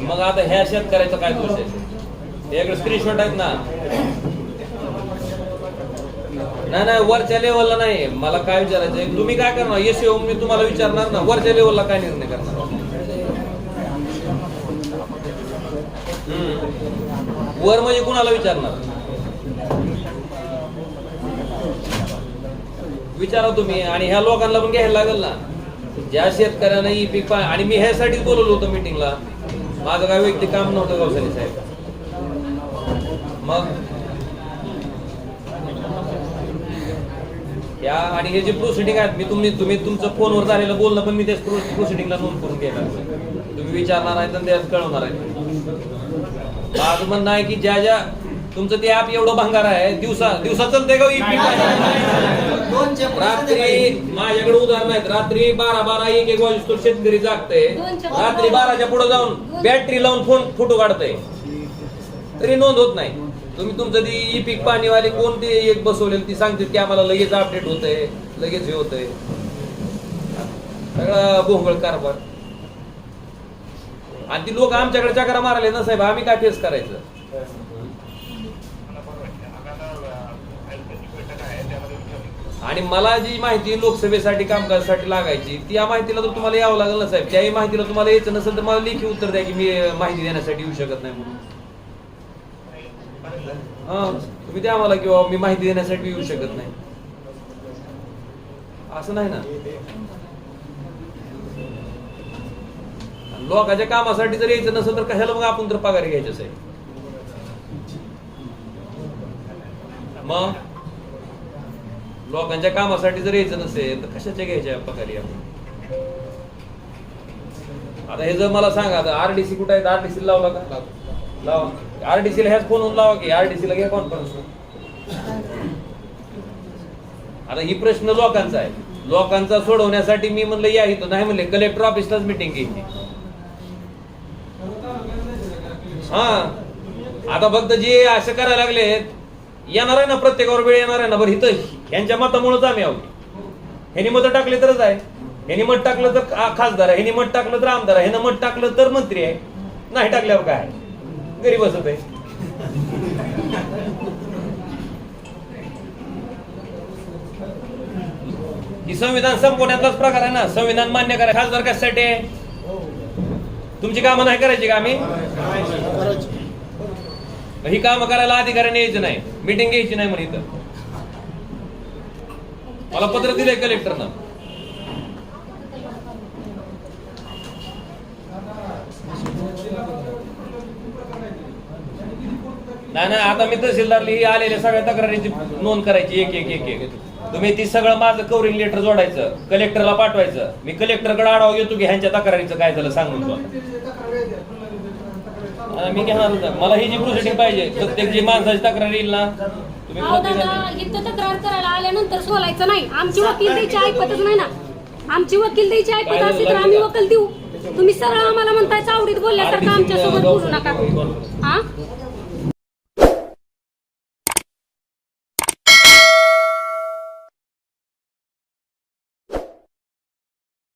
मग आता ह्या शेतकऱ्याचा काय दोष आहे? हे स्क्रीनशॉट आहेत ना. नाही नाही वरच्या लेवलला नाही. मला काय विचारायचं आहे? तुम्ही काय करणार? यश येऊन मी तुम्हाला विचारणार ना. वरच्या लेवलला काय निर्णय करणार? वर म्हणजे कुणाला विचारणार? विचारा तुम्ही. आणि ह्या लोकांना पण घ्यायला लागेल ना. ज्या शेतकऱ्यांना ई पीक पा आणि मी ह्यासाठीच बोलवलो होतो मिटिंगला माझं काय व्यक्ती काम नव्हतं गावसाली साहेब. मग? या आणि हे जे प्रोसिडिंग आहेत मी तुम्ही तुम्ही तुमचं फोनवर झालेलं बोलणं पण मी त्या प्रोसिडिंगला नोंद करून घेणार. तुम्ही विचारणार आहे तर त्यात कळवणार आहे माझं म्हणणं आहे की ज्या ज्या तुमचं ते ऍप एवढं भंगार आहे दिवसा दिवसा चालतंय का ई पीक रात्री माझ्याकडे उदाहरण आहेत. रात्री बारा बारा एक एक वाजता शेतकरी जागतय. रात्री बाराच्या पुढे जाऊन बॅटरी लावून फोन फोटो काढतय. तरी नोंद होत नाही. तुम्ही तुमचं ती ई पीक पाणीवाले कोण ते एक बसवलेलं ती सांगते की आम्हाला लगेच अपडेट होतंय लगेच हे होतंय. सगळा भोंगळ कारभार. आणि ती लोक आमच्याकडे चकरा मारले ना साहेब आम्ही काय फेस करायचं? आणि मला जी माहिती लोकसभेसाठी कामकाजासाठी लागायची त्या माहितीला तर तुम्हाला यावं लागेल ना साहेब. त्याही माहितीला तुम्हाला यायचं नसेल तर मला लेखी उत्तर द्या की मी माहिती देण्यासाठी येऊ शकत नाही म्हणून. हा तुम्ही द्या मला किंवा मी माहिती देण्यासाठी येऊ शकत नाही. असं नाही ना? लोकांच्या कामासाठी जर यायचं नसेल तर कशाला मग आपण तर पगार घ्यायचं साहेब? मग? लोकांच्या कामासाठी जर यायचं नसेल तर कशाच्या घ्यायच्या पगारी आपण? आता हे जर मला सांगा आता आरडीसी कुठे आहे? आरडीसी लावला का? लावा. आरडीसी ला ह्याच फोनवरून लावा की आरडीसी ला घ्या कॉन्फरन्स आता ही प्रश्न लोकांचा आहे. लोकांचा सोडवण्यासाठी मी म्हणलं या इथं. नाही म्हणले कलेक्टर ऑफिसलाच मिटिंग घ्यायची. हा. आता फक्त जे असं करायला लागलेत येणार आहे ना प्रत्येकावर वेळ येणार आहे ना बरं इथं यांच्या मतामुळेच आम्ही आहोत. ह्यांनी मत टाकले तरच आहे. ह्यांनी मत टाकलं तर खासदार आहे. ह्यांनी मत टाकलं तर आमदार आहे. ह्यानं मत टाकलं तर मंत्री आहे. नाही टाकल्यावर काय? गरीब घरी बसत आहे. ही संविधान संपवण्याचाच प्रकार आहे ना. संविधान मान्य करा. खासदार कशासाठी आहे? तुमची कामं नाही करायची का आम्ही? ही काम करायला अधिकाऱ्याने यायचं नाही. मीटिंग घ्यायची नाही म्हणे इथं. मला पत्र दिलंय कलेक्टरनं नाही नाही आता मी तहसीलदारला ही आलेल्या सगळ्या तक्रारींची नोंद करायची. एक एक एक एक. तुम्ही ती सगळं माझं कवरिंग लेटर जोडायचं कलेक्टरला पाठवायचं. मी कलेक्टरकडे आढावा घेतो की ह्यांच्या तक्रारीचं काय झालं सांगून आता मी घेणार होता मला ही जी प्रोसिडिंग पाहिजे प्रत्येक जी माणसाची तक्रार येईल ना तुम्ही अहो दादा प्रत्येकाची- इथं तक्रार करायला आल्यानंतर सोलायचं नाही. आमची वकील द्यायची ऐकतच नाही ना. आमची वकील द्यायची ऐकत असली तर आम्ही वकील देऊ. तुम्ही सरळ आम्हाला म्हणताय चावडीत बोलल्यासारखं आमच्यासोबत बोलू नका. हा